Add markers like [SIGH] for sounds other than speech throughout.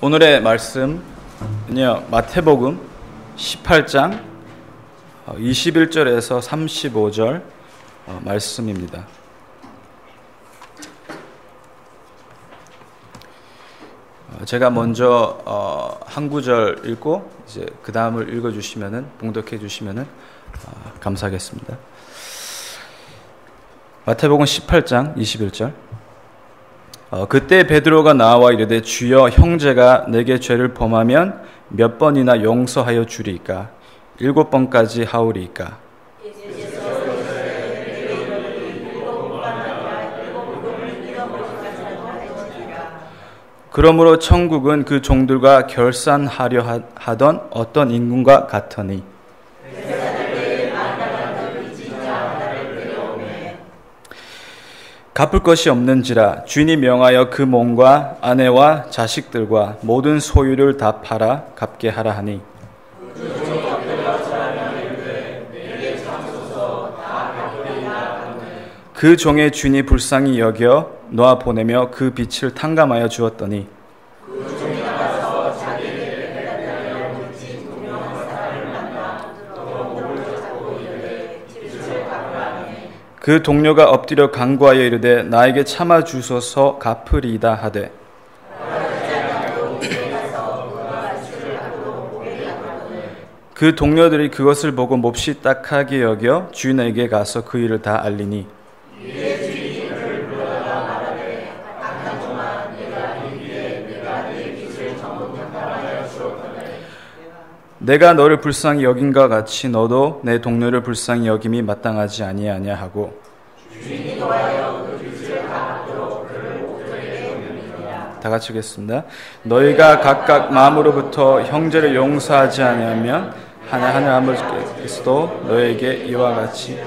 오늘의 말씀은요 마태복음 18장 21절에서 35절 어, 말씀입니다. 어, 제가 먼저 어, 한 구절 읽고 이제 그 다음을 읽어주시면은 봉독해 주시면은 감사하겠습니다. 마태복음 18장 21절. 어, 그때 베드로가 나와 이르되 주여 형제가 내게 죄를 범하면 몇 번이나 용서하여 주리까? 일곱 번까지 하오리까? 그러므로 천국은 그 종들과 결산하려 하던 어떤 인군과 같으니 갚을 것이 없는지라 주인이 명하여 그 몸과 아내와 자식들과 모든 소유를 다 팔아 갚게 하라 하니. 그 종의 주인이 불쌍히 여겨 놓아 보내며 그 빛을 탕감하여 주었더니 그 동료가 엎드려 간구하여 이르되 나에게 참아 주소서 갚으리이다 하되 그 동료들이 그것을 보고 몹시 딱하게 여겨 주인에게 가서 그 일을 다 알리니 내가 너를 불쌍히 여긴과 같이 너도 내 동료를 불쌍히 여김이 마땅하지 아니하냐 하고 다 같이 하겠습니다. 너희가 각각 마음으로부터 형제를 용서하지 않으면 하나 하늘 아버지께서도 너에게 이와 같이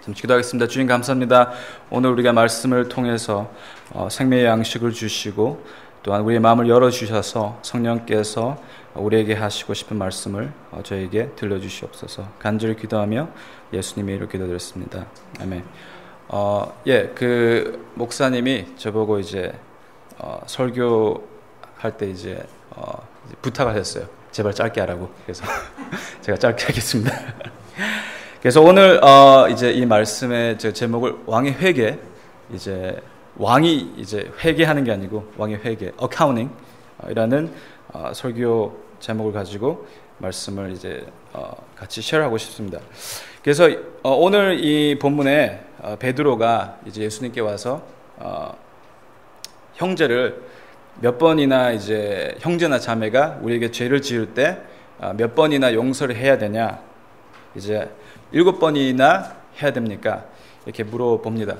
잠시 기도하겠습니다. 주님 감사합니다. 오늘 우리가 말씀을 통해서 어, 생명의 양식을 주시고 또한 우리의 마음을 열어 주셔서 성령께서 우리에게 하시고 싶은 말씀을 어, 저에게 들려주시옵소서. 간절히 기도하며 예수님의 이름으로 기도드렸습니다. 아멘. 어, 예, 그 목사님이 저보고 이제 어, 설교할 때 이제, 어, 이제 부탁을 하셨어요. 제발 짧게 하라고. 그래서 [LAUGHS] 제가 짧게 하겠습니다. [LAUGHS] 그래서 오늘 어, 이제 이 말씀의 제목을 왕의 회개 이제 왕이 이제 회개하는 게 아니고 왕의 회개, 어카운팅이라는 어, 설교 제목을 가지고 말씀을 이제 어, 같이 쉐어하고 싶습니다. 그래서 어, 오늘 이 본문에 어, 베드로가 이제 예수님께 와서 어, 형제를 몇 번이나 이제 형제나 자매가 우리에게 죄를 지을 때몇 어, 번이나 용서를 해야 되냐? 이제 일곱 번이나 해야 됩니까? 이렇게 물어봅니다.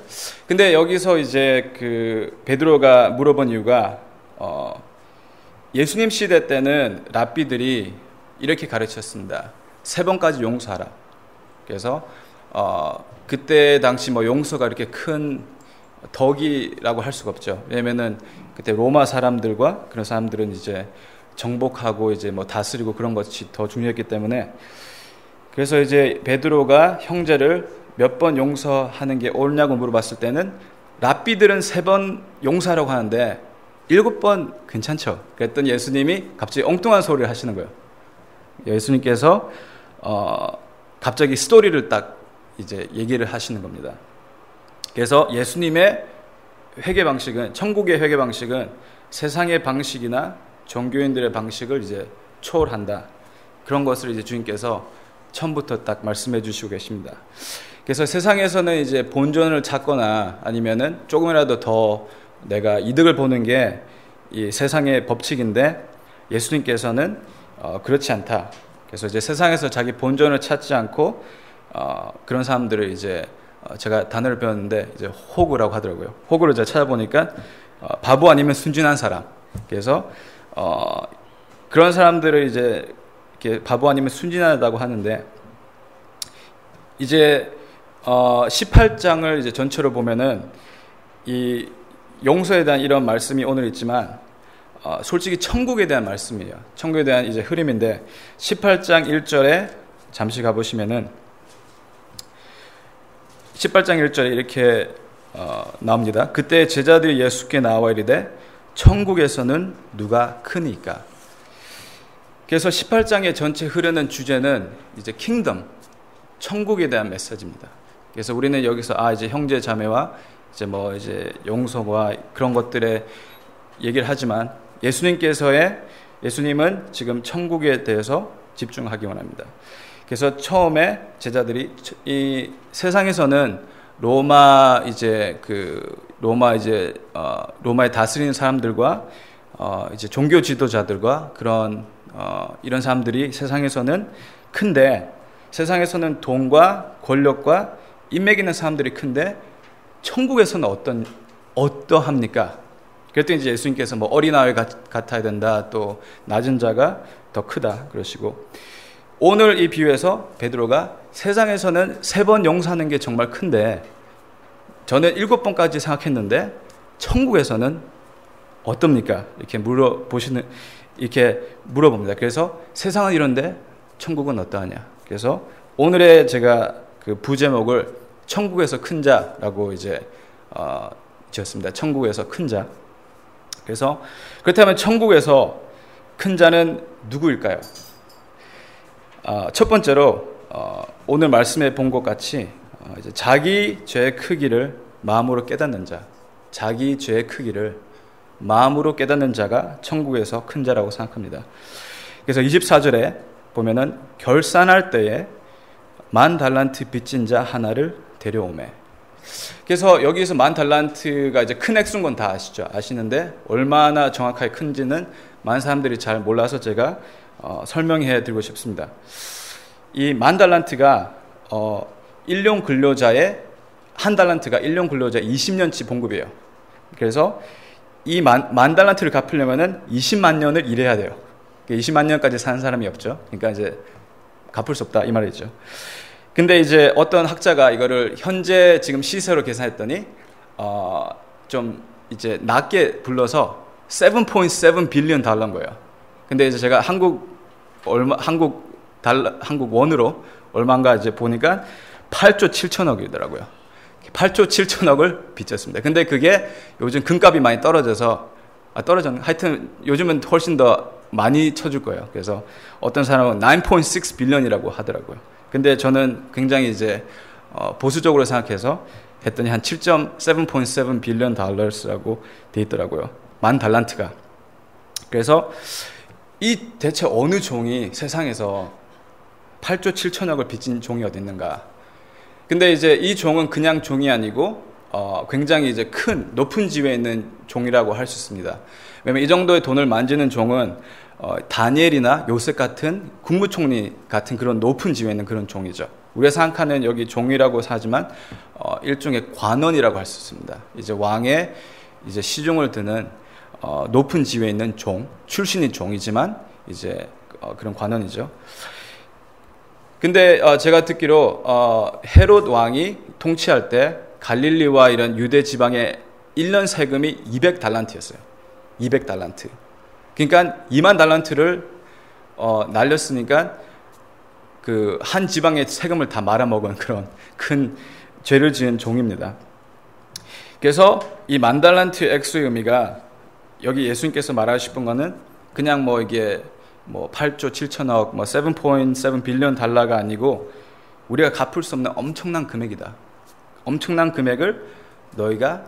근데 여기서 이제 그 베드로가 물어본 이유가 어 예수님 시대 때는 랍비들이 이렇게 가르쳤습니다. 세 번까지 용서하라. 그래서 어 그때 당시 뭐 용서가 이렇게 큰 덕이라고 할 수가 없죠. 왜냐면은 그때 로마 사람들과 그런 사람들은 이제 정복하고 이제 뭐 다스리고 그런 것이 더 중요했기 때문에 그래서 이제 베드로가 형제를 몇 번 용서하는 게 옳냐고 물어봤을 때는 랍비들은 세 번 용서하라고 하는데 일곱 번 괜찮죠. 그랬더니 예수님이 갑자기 엉뚱한 소리를 하시는 거예요. 예수님께서 어, 갑자기 스토리를 딱 이제 얘기를 하시는 겁니다. 그래서 예수님의 회계 방식은 천국의 회계 방식은 세상의 방식이나 종교인들의 방식을 이제 초월한다. 그런 것을 이제 주님께서 처음부터 딱 말씀해 주시고 계십니다. 그래서 세상에서는 이제 본전을 찾거나 아니면은 조금이라도 더 내가 이득을 보는 게 이 세상의 법칙인데 예수님께서는 어, 그렇지 않다. 그래서 이제 세상에서 자기 본전을 찾지 않고 어, 그런 사람들을 이제 어, 제가 단어를 배웠는데 이제 호구라고 하더라고요. 호구를 제가 찾아보니까 어, 바보 아니면 순진한 사람. 그래서 어, 그런 사람들을 이제 바보 아니면 순진하다고 하는데 이제 어, 18장을 이제 전체로 보면은 이 용서에 대한 이런 말씀이 오늘 있지만 어, 솔직히 천국에 대한 말씀이에요. 천국에 대한 이제 흐름인데 18장 1절에 잠시 가보시면은 18장 1절에 이렇게 어, 나옵니다. 그때 제자들이 예수께 나와 이르되 천국에서는 누가 크니까. 그래서 18장의 전체 흐르는 주제는 이제 킹덤, 천국에 대한 메시지입니다. 그래서 우리는 여기서 아 이제 형제 자매와 이제 뭐 이제 용서와 그런 것들에 얘기를 하지만 예수님께서의 예수님은 지금 천국에 대해서 집중하기 원합니다. 그래서 처음에 제자들이 이 세상에서는 로마 이제 그 로마 이제 어 로마에 다스리는 사람들과 어 이제 종교 지도자들과 그런 어 이런 사람들이 세상에서는 큰데 세상에서는 돈과 권력과 인맥 있는 사람들이 큰데 천국에서는 어떤 어떠합니까? 그랬더니 이제 예수님께서 뭐 어린아이 같아야 된다, 또 낮은 자가 더 크다 그러시고 오늘 이 비유에서 베드로가 세상에서는 세 번 용서하는 게 정말 큰데 저는 일곱 번까지 생각했는데 천국에서는 어떻습니까? 이렇게 물어보시는 이렇게 물어봅니다. 그래서 세상은 이런데 천국은 어떠하냐? 그래서 오늘의 제가 그 부제목을 천국에서 큰 자라고 이제 어, 지었습니다. 천국에서 큰 자. 그래서 그렇다면 천국에서 큰 자는 누구일까요? 어, 첫 번째로 어, 오늘 말씀에 본것 같이 어, 이제 자기 죄의 크기를 마음으로 깨닫는 자, 자기 죄의 크기를 마음으로 깨닫는 자가 천국에서 큰 자라고 생각합니다. 그래서 24절에 보면은 결산할 때에 만 달란트 빚진 자 하나를 데려오매. 그래서 여기서 만 달란트가 이제 큰 액수인 건 다 아시죠? 아시는데 얼마나 정확하게 큰지는 많은 사람들이 잘 몰라서 제가 어, 설명해 드리고 싶습니다. 이 만 달란트가 어, 일용 근로자의 한 달란트가 일용 근로자 20년치 봉급이에요. 그래서 이 만, 만 달란트를 갚으려면은 20만 년을 일해야 돼요. 20만 년까지 사는 사람이 없죠. 그러니까 이제 갚을 수 없다 이 말이죠. 근데 이제 어떤 학자가 이거를 현재 지금 시세로 계산했더니 어, 좀 이제 낮게 불러서 7.7 빌리언 달러인 거예요. 근데 이제 제가 한국 얼마 한국 달러 한국 원으로 얼마인가 이제 보니까 8조 7천억이더라고요. 8조 7천억을 빚졌습니다. 근데 그게 요즘 금값이 많이 떨어져서 아, 떨어졌는 하여튼 요즘은 훨씬 더 많이 쳐줄 거예요. 그래서 어떤 사람은 9.6 빌런이라고 하더라고요. 근데 저는 굉장히 이제 어, 보수적으로 생각해서 했더니 한 7.7.7 빌런 달러스라고 돼 있더라고요. 만 달란트가. 그래서 이 대체 어느 종이 세상에서 8조 7천억을 빚진 종이 어디 있는가? 근데 이제 이 종은 그냥 종이 아니고 어, 굉장히 이제 큰 높은 지위에 있는 종이라고 할 수 있습니다. 왜냐면 이 정도의 돈을 만지는 종은 어, 다니엘이나 요셉 같은 국무총리 같은 그런 높은 지위에 있는 그런 종이죠. 우리가 생각하는 여기 종이라고 하지만 어, 일종의 관원이라고 할 수 있습니다. 이제 왕의 이제 시중을 드는 어, 높은 지위에 있는 종, 출신이 종이지만 이제 어, 그런 관원이죠. 근데 어, 제가 듣기로 어, 헤롯 왕이 통치할 때 갈릴리와 이런 유대 지방의 1년 세금이 200달란트였어요. 200달란트. 그러니까 2만 달란트를 어, 날렸으니까 그 한 지방의 세금을 다 말아먹은 그런 큰 죄를 지은 종입니다. 그래서 이 만 달란트 액수의 의미가 여기 예수님께서 싶은 거는 그냥 뭐 이게 뭐 8조 7천억, 뭐 7.7 빌리언 달러가 아니고 우리가 갚을 수 없는 엄청난 금액이다. 엄청난 금액을 너희가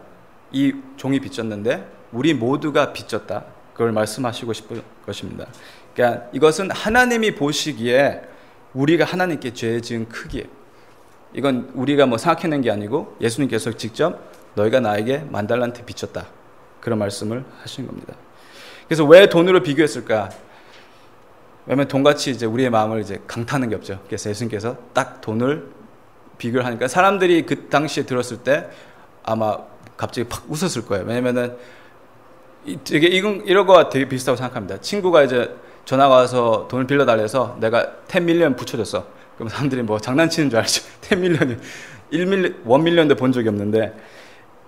이 종이 빚졌는데 우리 모두가 빚졌다. 그걸 말씀하시고 싶은 것입니다. 그러니까 이것은 하나님이 보시기에 우리가 하나님께 죄 지은 크기에 이건 우리가 뭐 생각해낸 게 아니고 예수님께서 직접 너희가 나에게 만 달란트 빚졌다. 그런 말씀을 하신 겁니다. 그래서 왜 돈으로 비교했을까? 왜냐면 돈같이 이제 우리의 마음을 이제 강타하는 게 없죠. 그래서 예수님께서 딱 돈을 비교를 하니까 사람들이 그 당시에 들었을 때 아마 갑자기 팍 웃었을 거예요. 왜냐면은 되게 이건 이런 거와 되게 비슷하고 생각합니다. 친구가 이제 전화가 와서 돈을 빌려달래서 내가 10 밀리언 붙여줬어. 그럼 사람들이 뭐 장난치는 줄 알죠. 10 밀리언이 1 밀리, 1 밀리언도 본 적이 없는데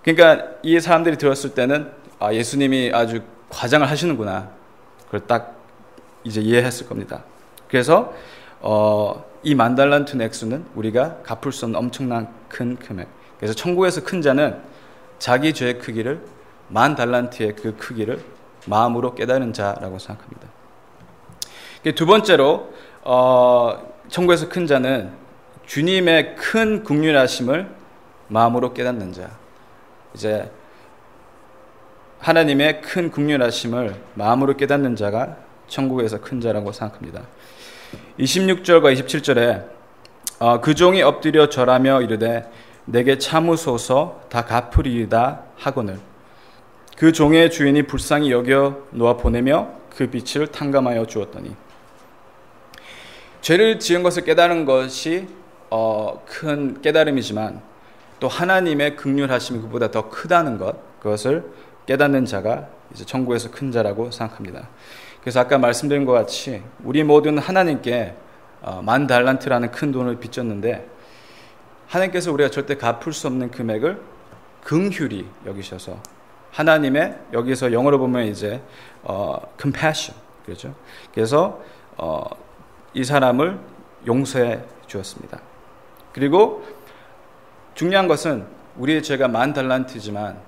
그러니까 이 사람들이 들었을 때는 아, 예수님이 아주 과장을 하시는구나. 그걸 딱 이제 이해했을 겁니다. 그래서 어, 이 만달란트 액수는 우리가 갚을 수 없는 엄청난 큰 금액. 그래서 천국에서 큰 자는 자기 죄의 크기를 만 달란트의 그 크기를 마음으로 깨달은 자라고 생각합니다. 두 번째로 어, 천국에서 큰 자는 주님의 큰 국률하심을 마음으로 깨닫는 자. 이제 하나님의 큰 국률하심을 마음으로 깨닫는 자가 천국에서 큰 자라고 생각합니다. 26절과 27절에 어, 그 종이 엎드려 절하며 이르되 내게 참으소서 다 갚으리이다 하거늘 그 종의 주인이 불쌍히 여겨 놓아 보내며 그 빛을 탕감하여 주었더니 죄를 지은 것을 깨달은 것이 어, 큰 깨달음이지만 또 하나님의 극률하심이 그보다 더 크다는 것 그것을 깨닫는 자가 이제 천국에서 큰 자라고 생각합니다. 그래서 아까 말씀드린 것 같이 우리 모두는 하나님께 어, 만 달란트라는 큰 돈을 빚졌는데 하나님께서 우리가 절대 갚을 수 없는 금액을 긍휼히 여기셔서 하나님의 여기서 영어로 보면 이제 어, compassion 그렇죠. 그래서 어, 이 사람을 용서해 주었습니다. 그리고 중요한 것은 우리의 죄가 만 달란트지만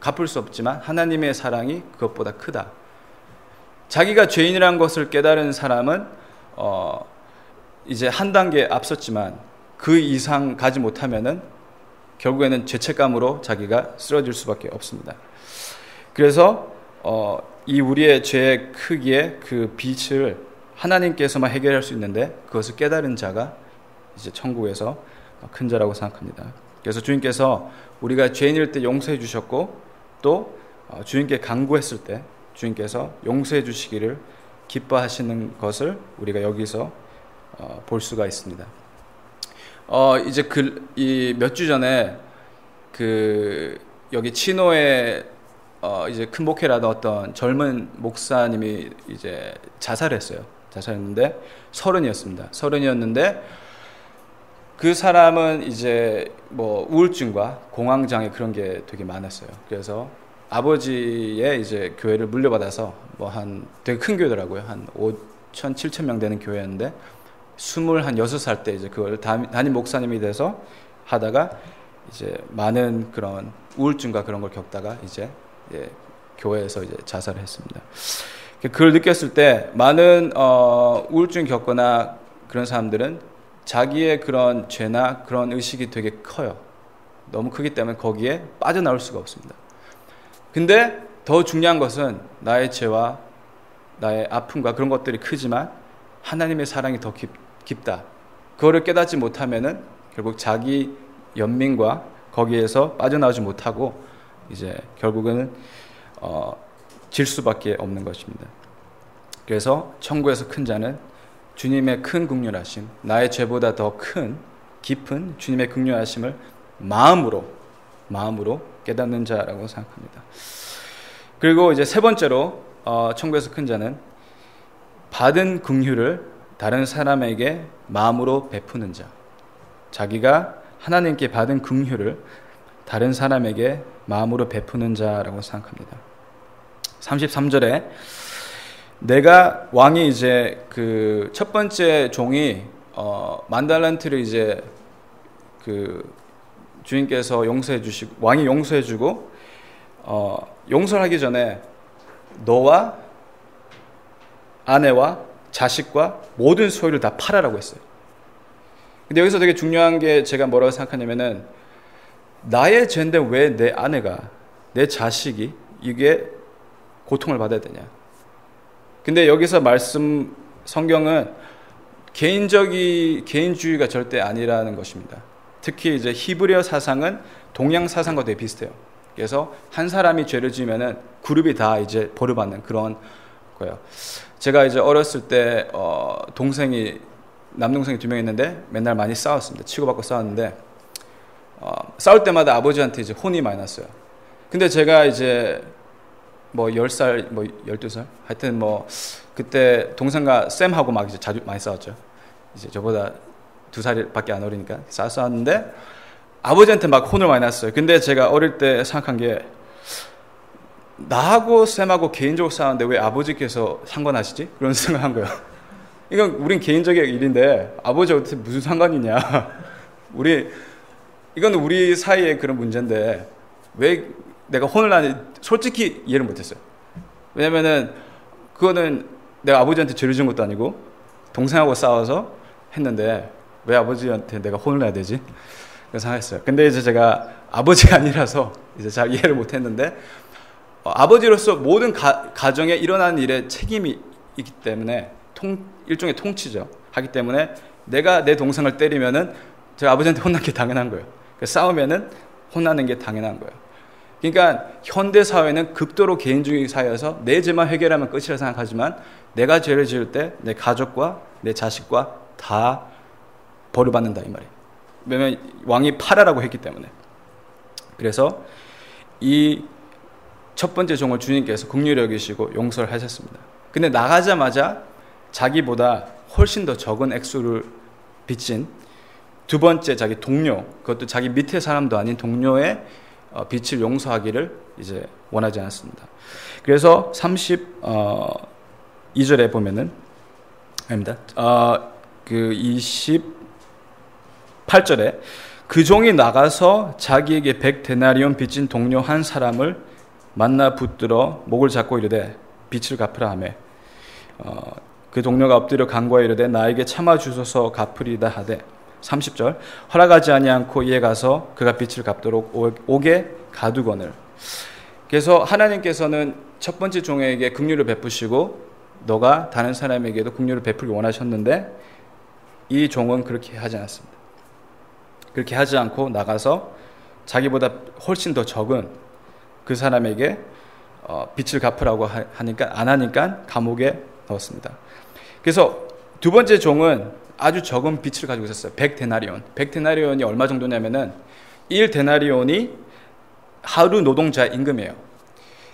갚을 수 없지만 하나님의 사랑이 그것보다 크다. 자기가 죄인이라는 것을 깨달은 사람은 어, 이제 한 단계 앞섰지만 그 이상 가지 못하면은 결국에는 죄책감으로 자기가 쓰러질 수밖에 없습니다. 그래서 어, 이 우리의 죄의 크기의 그 빛을 하나님께서만 해결할 수 있는데 그것을 깨달은 자가 이제 천국에서 큰 자라고 생각합니다. 그래서 주님께서 우리가 죄인일 때 용서해 주셨고 또 어, 주님께 간구했을 때 주님께서 용서해 주시기를 기뻐하시는 것을 우리가 여기서 어, 볼 수가 있습니다. 어, 이제 그, 이 몇 주 전에 그, 여기 치노에 어, 이제 큰 목회라던 어떤 젊은 목사님이 이제 자살했어요. 자살했는데 서른이었습니다. 서른이었는데 그 사람은 이제 뭐 우울증과 공황 장애 그런 게 되게 많았어요. 그래서 아버지의 이제 교회를 물려받아서 뭐 한 되게 큰 교회더라고요. 한 5천, 7천 명 되는 교회였는데 스물 한 여섯 살 때 이제 그걸 담임 목사님이 돼서 하다가 이제 많은 그런 우울증과 그런 걸 겪다가 이제 예, 교회에서 이제 자살을 했습니다. 그걸 느꼈을 때 많은 어, 우울증 겪거나 그런 사람들은 자기의 그런 죄나 그런 의식이 되게 커요. 너무 크기 때문에 거기에 빠져나올 수가 없습니다. 근데 더 중요한 것은 나의 죄와 나의 아픔과 그런 것들이 크지만 하나님의 사랑이 더 깊, 깊다. 그거를 깨닫지 못하면은 결국 자기 연민과 거기에서 빠져나오지 못하고 이제 결국은 어, 질 수밖에 없는 것입니다. 그래서 천국에서 큰 자는 주님의 큰 긍휼하심, 나의 죄보다 더 큰 깊은 주님의 긍휼하심을 마음으로 마음으로 깨닫는 자라고 생각합니다. 그리고 이제 세 번째로 어, 천국에서 큰 자는 받은 긍휼을 다른 사람에게 마음으로 베푸는 자. 자기가 하나님께 받은 긍휼을 다른 사람에게 마음으로 베푸는 자라고 생각합니다. 33절에 내가 왕이 이제 그 첫 번째 종이 어 만달란트를 이제 그 주인께서 용서해 주시고 왕이 용서해 주고 어 용서하기 전에 너와 아내와 자식과 모든 소유를 다 팔아라고 했어요. 근데 여기서 되게 중요한 게 제가 뭐라고 생각하냐면은 나의 죄인데 왜 내 아내가 내 자식이 이게 고통을 받아야 되냐? 근데 여기서 말씀 성경은 개인적이 개인주의가 절대 아니라는 것입니다. 특히 이제 히브리어 사상은 동양 사상과 되게 비슷해요. 그래서 한 사람이 죄를 지으면은 그룹이 다 이제 벌을 받는 그런 거예요. 제가 이제 어렸을 때 어, 동생이 남동생이 두 명 있는데 맨날 많이 싸웠습니다. 치고받고 싸웠는데 어, 싸울 때마다 아버지한테 이제 혼이 많이 났어요. 근데 제가 이제 뭐 10살, 뭐 12살? 하여튼 뭐 그때 동생과 쌤하고 막 이제 자주 많이 싸웠죠. 이제 저보다 두 살밖에 안 어리니까 싸웠는데 아버지한테 막 혼을 많이 났어요. 근데 제가 어릴 때 생각한 게 나하고 쌤하고 개인적으로 싸우는데 왜 아버지께서 상관하시지? 그런 [LAUGHS] 생각한 거예요. 이건 우린 개인적인 일인데 아버지한테 무슨 상관이냐? [LAUGHS] 우리 이건 우리 사이의 그런 문제인데 왜 내가 혼을 나는 솔직히 이해를 못했어요. 왜냐면은 그거는 내가 아버지한테 죄를 지은 것도 아니고 동생하고 싸워서 했는데 왜 아버지한테 내가 혼을 내야 되지? 그래서 생각했어요. 근데 이제 제가 아버지가 [LAUGHS] 아니라서 이제 잘 이해를 못했는데 어, 아버지로서 모든 가, 가정에 일어나는 일에 책임이 있기 때문에 통, 일종의 통치죠. 하기 때문에 내가 내 동생을 때리면은 제가 아버지한테 혼난 게 당연한 거예요. 그러니까 싸우면은 혼나는 게 당연한 거예요. 그러니까 현대 사회는 극도로 개인주의 사회여서 내 죄만 해결하면 끝이라 생각하지만 내가 죄를 지을 때 내 가족과 내 자식과 다 벌을 받는다 이 말이에요. 왜냐면 왕이 파라라고 했기 때문에. 그래서 이 첫 번째 종을 주님께서 국률 여기시고 용서를 하셨습니다. 근데 나가자마자 자기보다 훨씬 더 적은 액수를 빚진 두 번째 자기 동료, 그것도 자기 밑에 사람도 아닌 동료의 어, 빚을 용서하기를 이제 원하지 않았습니다. 그래서 32절에 어, 보면은 아닙니다. 어, 그 28절에 그 종이 나가서 자기에게 백 데나리온 빚진 동료 한 사람을 만나 붙들어 목을 잡고 이르되 빚을 갚으라 하며 어, 그 동료가 엎드려 간과해 이르되 나에게 참아 주소서 갚으리다 하되 30절 허락하지 아니않고 이에 가서 그가 빚을 갚도록 오게 가두거늘 그래서 하나님께서는 첫 번째 종에게 긍휼을 베푸시고 너가 다른 사람에게도 긍휼을 베풀기 원하셨는데 이 종은 그렇게 하지 않았습니다. 그렇게 하지 않고 나가서 자기보다 훨씬 더 적은 그 사람에게 어, 빚을 갚으라고 하니까 안 하니까 감옥에 넣었습니다. 그래서 두 번째 종은 아주 적은 빚을 가지고 있었어요. 100데나리온. 100데나리온이 얼마 정도냐면은 1데나리온이 하루 노동자 임금이에요.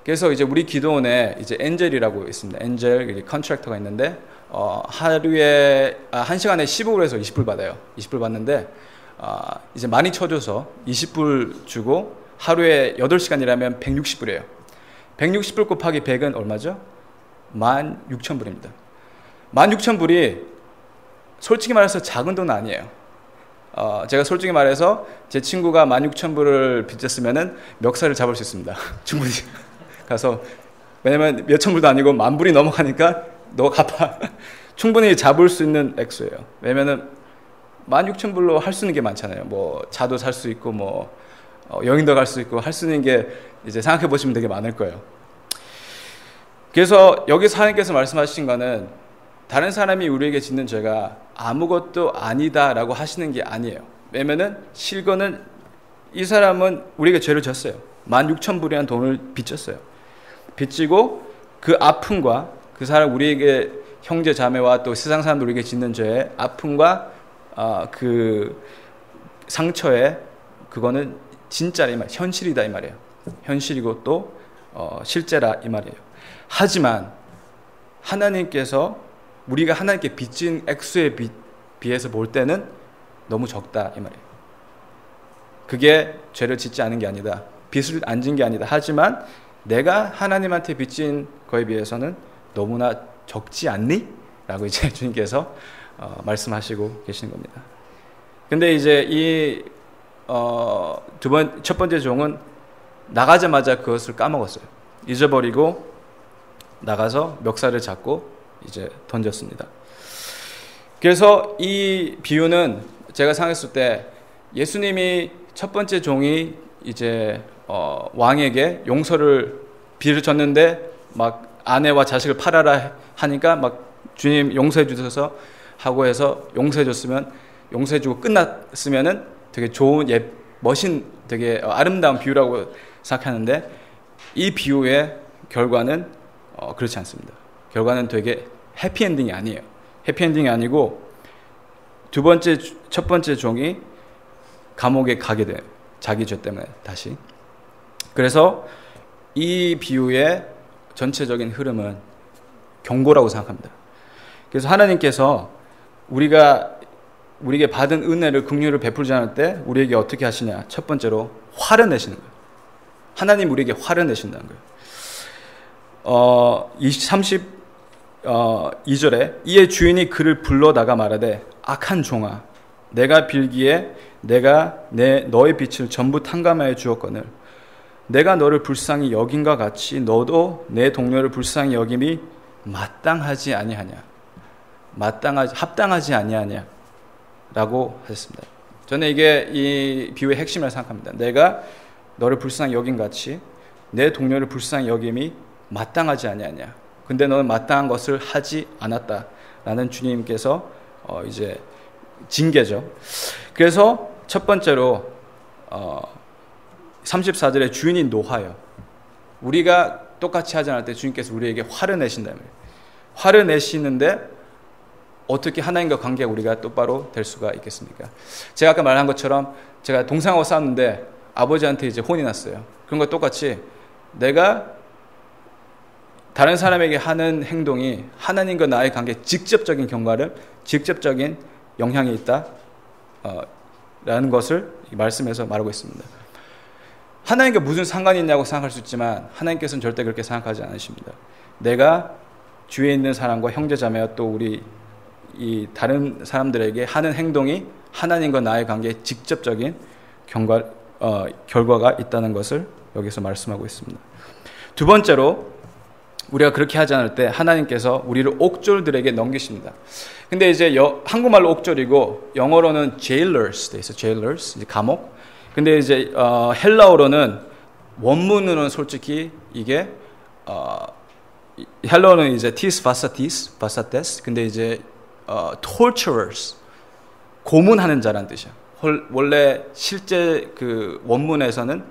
그래서 이제 우리 기도원에 이제 엔젤이라고 있습니다. 엔젤 컨트랙터가 있는데 어, 하루에 아, 한 시간에 15불에서 20불 받아요. 20불 받는데 어, 이제 많이 쳐줘서 20불 주고 하루에 8시간이라면 160불이에요. 160불 곱하기 100은 얼마죠? 16,000불입니다. 16,000불이 솔직히 말해서 작은 돈 아니에요. 어, 제가 솔직히 말해서 제 친구가 16,000불을 빚졌으면은 멱살을 잡을 수 있습니다. [LAUGHS] 충분히. 가서, 왜냐면 몇천 불도 아니고 만 불이 넘어가니까 너 갚아. [LAUGHS] 충분히 잡을 수 있는 액수예요. 왜냐면은 16,000불로 할 수 있는 게 많잖아요. 뭐, 차도 살 수 있고, 뭐, 어, 여행도 갈 수 있고, 할 수 있는 게 이제 생각해 보시면 되게 많을 거예요. 그래서 여기서 하나님께서 말씀하신 거는 다른 사람이 우리에게 짓는 죄가 아무것도 아니다라고 하시는 게 아니에요. 왜냐면은 실거는 이 사람은 우리에게 죄를 졌어요. 16,000불이란 돈을 빚졌어요. 빚지고 그 아픔과 그 사람 우리에게 형제 자매와 또 세상 사람들 우리에게 짓는 죄의 아픔과 어, 그 상처에 그거는 진짜라 이 말, 현실이다 이 말이에요. 현실이고 또 어, 실제라 이 말이에요. 하지만 하나님께서 우리가 하나님께 빚진 액수에 비, 비해서 볼 때는 너무 적다 이 말이에요. 그게 죄를 짓지 않은 게 아니다. 빚을 안 진 게 아니다. 하지만 내가 하나님한테 빚진 거에 비해서는 너무나 적지 않니? 라고 이제 [LAUGHS] 주님께서 어, 말씀하시고 계시는 겁니다. 근데 이제 이, 어, 두 번, 첫 번째 종은 나가자마자 그것을 까먹었어요. 잊어버리고 나가서 멱살을 잡고 이제 던졌습니다. 그래서 이 비유는 제가 생각했을 때 예수님이 첫 번째 종이 이제 어, 왕에게 용서를 비를 줬는데 막 아내와 자식을 팔아라 하니까 막 주님 용서해 주셔서 하고 해서 용서해 줬으면 용서해 주고 끝났으면은 되게 좋은 예 멋진 되게 아름다운 비유라고 생각하는데 이 비유의 결과는 어, 그렇지 않습니다. 결과는 되게 해피엔딩이 아니에요. 해피엔딩이 아니고 두 번째 첫 번째 종이 감옥에 가게 돼요. 자기 죄 때문에 다시. 그래서 이 비유의 전체적인 흐름은 경고라고 생각합니다. 그래서 하나님께서 우리가 우리에게 받은 은혜를 긍휼을 베풀지 않을 때 우리에게 어떻게 하시냐? 첫 번째로 화를 내시는 거예요. 하나님 우리에게 화를 내신다는 거예요. 어, 30 어, 2절에 이에 주인이 그를 불러다가 말하되 악한 종아 내가 빌기에 내가 내 너의 빛을 전부 탕감하여 주었거늘 내가 너를 불쌍히 여긴과 같이 너도 내 동료를 불쌍히 여김이 마땅하지 아니하냐. 마땅하지 합당하지 아니하냐. 라고 하셨습니다. 저는 이게 이 비유의 핵심을 생각합니다. 내가 너를 불쌍히 여긴 같이 내 동료를 불쌍히 여김이 마땅하지 아니하냐. 근데 너는 마땅한 것을 하지 않았다 라는 주님께서 어 이제 징계죠. 그래서 첫 번째로 어 34절에 주인이 노하여 우리가 똑같이 하지 않을 때 주님께서 우리에게 화를 내신다 화를 내시는데 어떻게 하나님과 관계가 우리가 똑바로 될 수가 있겠습니까? 제가 아까 말한 것처럼 제가 동생하고 싸웠는데 아버지한테 이제 혼이 났어요. 그런 거 똑같이 내가 다른 사람에게 하는 행동이 하나님과 나의 관계 직접적인 경과를 직접적인 영향이 있다 어, 라는 것을 말씀에서 말하고 있습니다. 하나님과 무슨 상관이 있냐고 생각할 수 있지만 하나님께서는 절대 그렇게 생각하지 않으십니다. 내가 주위에 있는 사람과 형제자매와 또 우리 이 다른 사람들에게 하는 행동이 하나님과 나의 관계에 직접적인 경과, 어, 결과가 있다는 것을 여기서 말씀하고 있습니다. 두 번째로 우리가 그렇게 하지 않을 때 하나님께서 우리를 옥졸들에게 넘기십니다. 근데 이제 여, 한국말로 옥졸이고 영어로는 jailers 돼 있어. jailers 이제 감옥. 근데 이제 어, 헬라어로는 원문으로는 솔직히 이게 어, 헬라어는 이제 tis vasatis vasates. 근데 이제 어, torturers 고문하는 자란 뜻이야. 원래 실제 그 원문에서는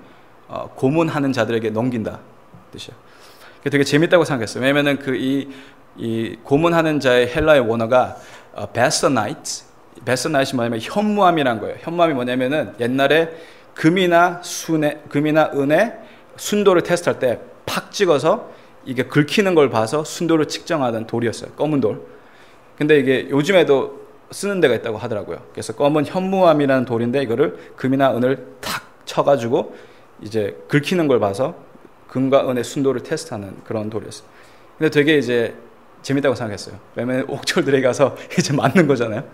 어, 고문하는 자들에게 넘긴다 뜻이야. 되게 재밌다고 생각했어요. 왜냐면은 그이 이 고문하는 자의 헬라의 원어가 어, 베스나이트, 베스나이트 뭐냐면 현무암이란 거예요. 현무암이 뭐냐면은 옛날에 금이나 순에 금이나 은에 순도를 테스트할 때 팍 찍어서 이게 긁히는 걸 봐서 순도를 측정하던 돌이었어요. 검은 돌. 근데 이게 요즘에도 쓰는 데가 있다고 하더라고요. 그래서 검은 현무암이라는 돌인데 이거를 금이나 은을 탁 쳐가지고 이제 긁히는 걸 봐서 금과 은의 순도를 테스트하는 그런 돌이었어요. 근데 되게 이제 재밌다고 생각했어요. 왜냐면 옥졸들에 가서 [LAUGHS] 이제 맞는 거잖아요.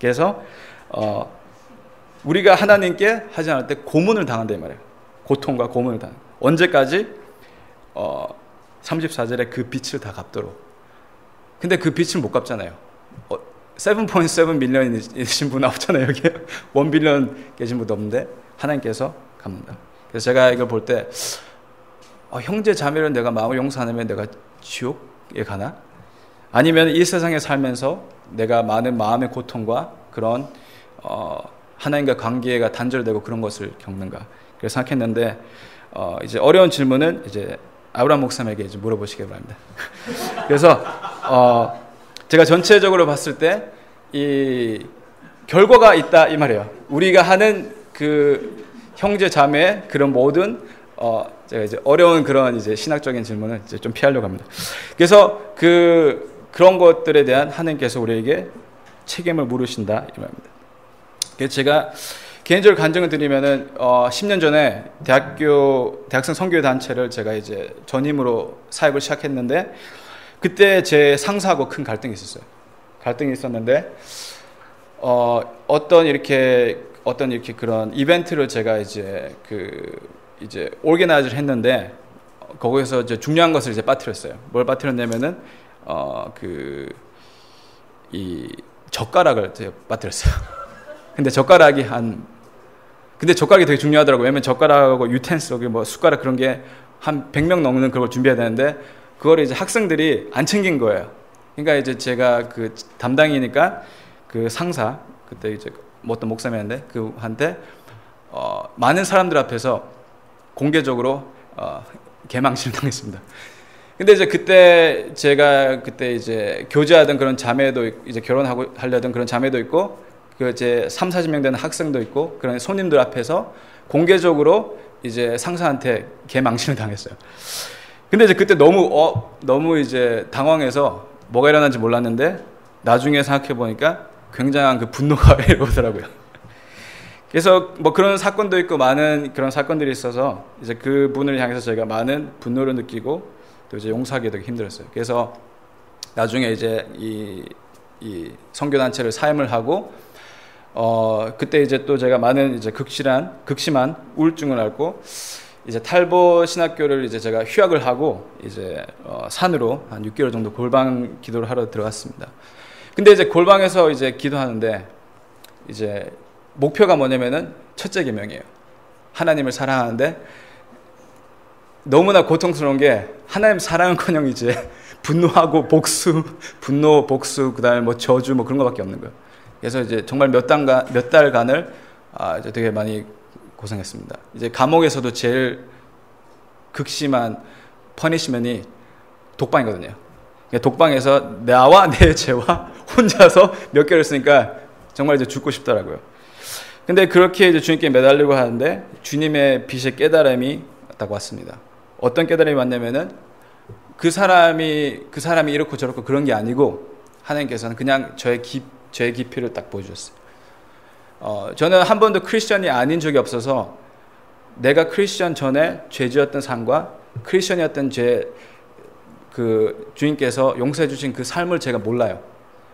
그래서 어 우리가 하나님께 하지 않을 때 고문을 당한다 이 말이에요. 고통과 고문을 당. 언제까지 어 34절에 그 빛을 다 갚도록. 근데 그 빛을 못 갚잖아요. 7.7 밀리언이신 분 없잖아요, 여기. 1 빌리언 계신 분도 없는데, 하나님께서 갚는다. 그래서 제가 이걸 볼 때, 어, 형제 자매를 내가 마음을 용서 안 하면 내가 지옥에 가나? 아니면 이 세상에 살면서 내가 많은 마음의 고통과 그런, 어, 하나님과 관계가 단절되고 그런 것을 겪는가? 그래서 생각했는데, 어, 이제 어려운 질문은 이제 아브라함 목사님에게 이제 물어보시기 바랍니다. [LAUGHS] 그래서, 어, 제가 전체적으로 봤을 때 이 결과가 있다 이 말이에요. 우리가 하는 그 형제 자매 그런 모든 어 제가 이제 어려운 그런 이제 신학적인 질문을 이제 좀 피하려고 합니다. 그래서 그 그런 것들에 대한 하나님께서 우리에게 책임을 물으신다 이 말입니다. 그래서 제가 개인적으로 간증을 드리면은 어 10년 전에 대학교 대학생 선교 단체를 제가 이제 전임으로 사역을 시작했는데 그때 제 상사하고 큰 갈등이 있었어요. 갈등이 있었는데 어, 어떤 이렇게 어떤 이렇게 그런 이벤트를 제가 이제 그 이제 오르게나이즈를 했는데 거기서 이제 중요한 것을 이제 빠뜨렸어요. 뭘 빠뜨렸냐면은 어 그 이 젓가락을 제가 빠뜨렸어요. [LAUGHS] 근데 젓가락이 한 근데 젓가락이 되게 중요하더라고요. 왜냐면 젓가락하고 유텐스 뭐 숟가락 그런 게 한 100명 넘는 그걸 준비해야 되는데 그걸 이제 학생들이 안 챙긴 거예요. 그러니까 이제 제가 그 담당이니까 그 상사 그때 이제 뭐 어떤 목사님인데 그한테 어, 많은 사람들 앞에서 공개적으로 어, 개망신을 [LAUGHS] 당했습니다. 근데 이제 그때 제가 그때 이제 교제하던 그런 자매도 이제 결혼하고 하려던 그런 자매도 있고 그 이제 3, 40명 되는 학생도 있고 그런 손님들 앞에서 공개적으로 이제 상사한테 개망신을 [LAUGHS] 당했어요. 근데 이제 그때 너무 어 너무 이제 당황해서 뭐가 일어난지 몰랐는데 나중에 생각해 보니까 굉장한 그 분노가 [LAUGHS] 일어오더라고요. 그래서 뭐 그런 사건도 있고 많은 그런 사건들이 있어서 이제 그 분을 향해서 저희가 많은 분노를 느끼고 또 이제 용서하기 되게 힘들었어요. 그래서 나중에 이제 이, 이 선교 단체를 사임을 하고 어 그때 이제 또 제가 많은 이제 극실한 극심한 우울증을 앓고 이제 탈보 신학교를 이제 제가 휴학을 하고 이제 어, 산으로 한 6개월 정도 골방 기도를 하러 들어갔습니다. 근데 이제 골방에서 이제 기도하는데 이제 목표가 뭐냐면은 첫째 계명이에요. 하나님을 사랑하는데 너무나 고통스러운 게 하나님 사랑은커녕 이제 [LAUGHS] 분노하고 복수, 분노, 복수, 그다음에 뭐 저주 뭐 그런 거밖에 없는 거예요. 그래서 이제 정말 몇 달간 몇 달간을 아 이제 되게 많이 고생했습니다. 이제 감옥에서도 제일 극심한 퍼니시먼이 독방이거든요. 그러니까 독방에서 나와 [LAUGHS] 내 죄와 혼자서 몇 개월 쓰니까 정말 이제 죽고 싶더라고요. 근데 그렇게 이제 주님께 매달리고 하는데 주님의 빛의 깨달음이 딱 왔습니다. 어떤 깨달음이 왔냐면은 그 사람이 그 사람이 이렇고 저렇고 그런 게 아니고 하나님께서는 그냥 저의 깊 저의 깊이를 딱 보여주셨어요. 어, 저는 한 번도 크리스천이 아닌 적이 없어서 내가 크리스천 전에 죄지었던 삶과 크리스천이었던 제그 주님께서 용서해 주신 그 삶을 제가 몰라요.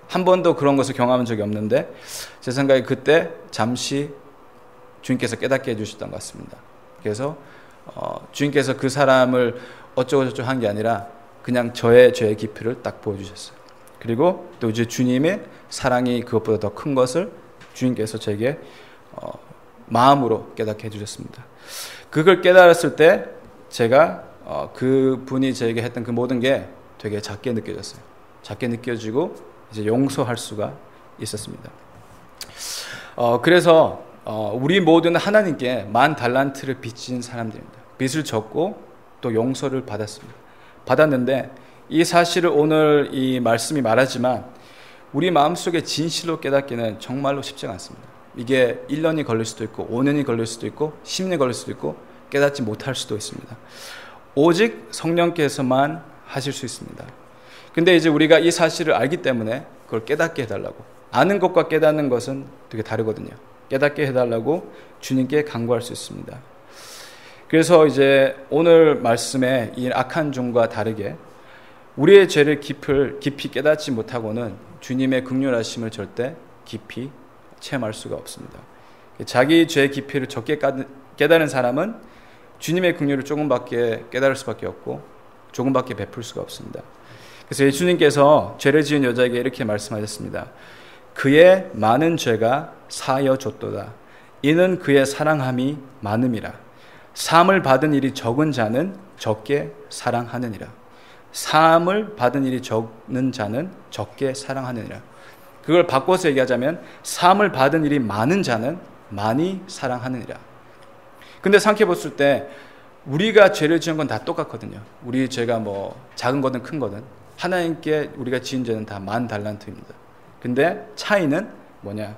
한 번도 그런 것을 경험한 적이 없는데 제 생각에 그때 잠시 주님께서 깨닫게 해주셨던 것 같습니다. 그래서 어, 주님께서 그 사람을 어쩌고 저쩌고 한 게 아니라 그냥 저의 죄의 깊이를 딱 보여주셨어요. 그리고 또 이제 주님의 사랑이 그것보다 더 큰 것을 주님께서 제게 어, 마음으로 깨닫게 해주셨습니다. 그걸 깨달았을 때 제가 어, 그 분이 저에게 했던 그 모든 게 되게 작게 느껴졌어요. 작게 느껴지고 이제 용서할 수가 있었습니다. 어, 그래서 어, 우리 모두는 하나님께 만 달란트를 빚진 사람들입니다. 빚을 졌고 또 용서를 받았습니다. 받았는데 이 사실을 오늘 이 말씀이 말하지만 우리 마음속에 진실로 깨닫기는 정말로 쉽지 않습니다. 이게 1년이 걸릴 수도 있고 5년이 걸릴 수도 있고 10년이 걸릴 수도 있고 깨닫지 못할 수도 있습니다. 오직 성령께서만 하실 수 있습니다. 근데 이제 우리가 이 사실을 알기 때문에 그걸 깨닫게 해달라고. 아는 것과 깨닫는 것은 되게 다르거든요. 깨닫게 해달라고 주님께 강구할 수 있습니다. 그래서 이제 오늘 말씀에 이 악한 종과 다르게 우리의 죄를 깊을, 깊이 깨닫지 못하고는 주님의 극률하심을 절대 깊이 체험할 수가 없습니다. 자기 죄의 깊이를 적게 깨달은 사람은 주님의 긍휼을 조금밖에 깨달을 수밖에 없고 조금밖에 베풀 수가 없습니다. 그래서 예수님께서 죄를 지은 여자에게 이렇게 말씀하셨습니다. 그의 많은 죄가 사여 줬도다. 이는 그의 사랑함이 많음이라. 사함을 받은 일이 적은 자는 적게 사랑하느니라. 사함을 받은 일이 적는 자는 적게 사랑하느니라. 그걸 바꿔서 얘기하자면 사함을 받은 일이 많은 자는 많이 사랑하느니라. 근데 생각해 봤을 때 우리가 죄를 지은 건 다 똑같거든요. 우리 죄가 뭐 작은 거든 큰 거든 하나님께 우리가 지은 죄는 다 만 달란트입니다. 근데 차이는 뭐냐?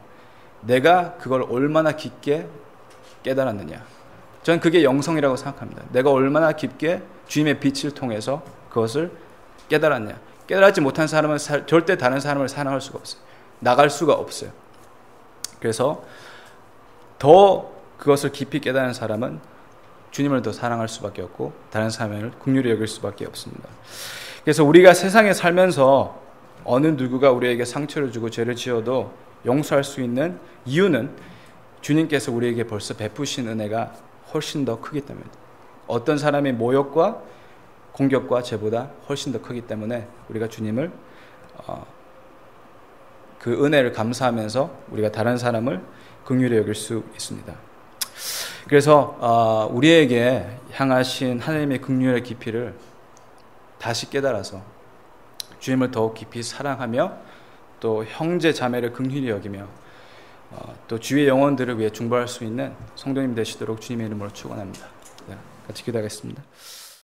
내가 그걸 얼마나 깊게 깨달았느냐. 저는 그게 영성이라고 생각합니다. 내가 얼마나 깊게 주님의 빛을 통해서 그것을 깨달았냐. 깨달지 못한 사람은 사, 절대 다른 사람을 사랑할 수가 없어요. 나갈 수가 없어요. 그래서 더 그것을 깊이 깨달은 사람은 주님을 더 사랑할 수밖에 없고 다른 사람을 국률이 여길 수밖에 없습니다. 그래서 우리가 세상에 살면서 어느 누구가 우리에게 상처를 주고 죄를 지어도 용서할 수 있는 이유는 주님께서 우리에게 벌써 베푸신 은혜가 훨씬 더 크기 때문에 어떤 사람의 모욕과 공격과 죄보다 훨씬 더 크기 때문에 우리가 주님을 어, 그 은혜를 감사하면서 우리가 다른 사람을 긍휼히 여길 수 있습니다. 그래서 어, 우리에게 향하신 하나님의 긍휼의 깊이를 다시 깨달아서 주님을 더욱 깊이 사랑하며 또 형제 자매를 긍휼히 여기며 어, 또 주의 영혼들을 위해 중보할 수 있는 성도님 되시도록 주님의 이름으로 축원합니다. 네, 같이 기도하겠습니다.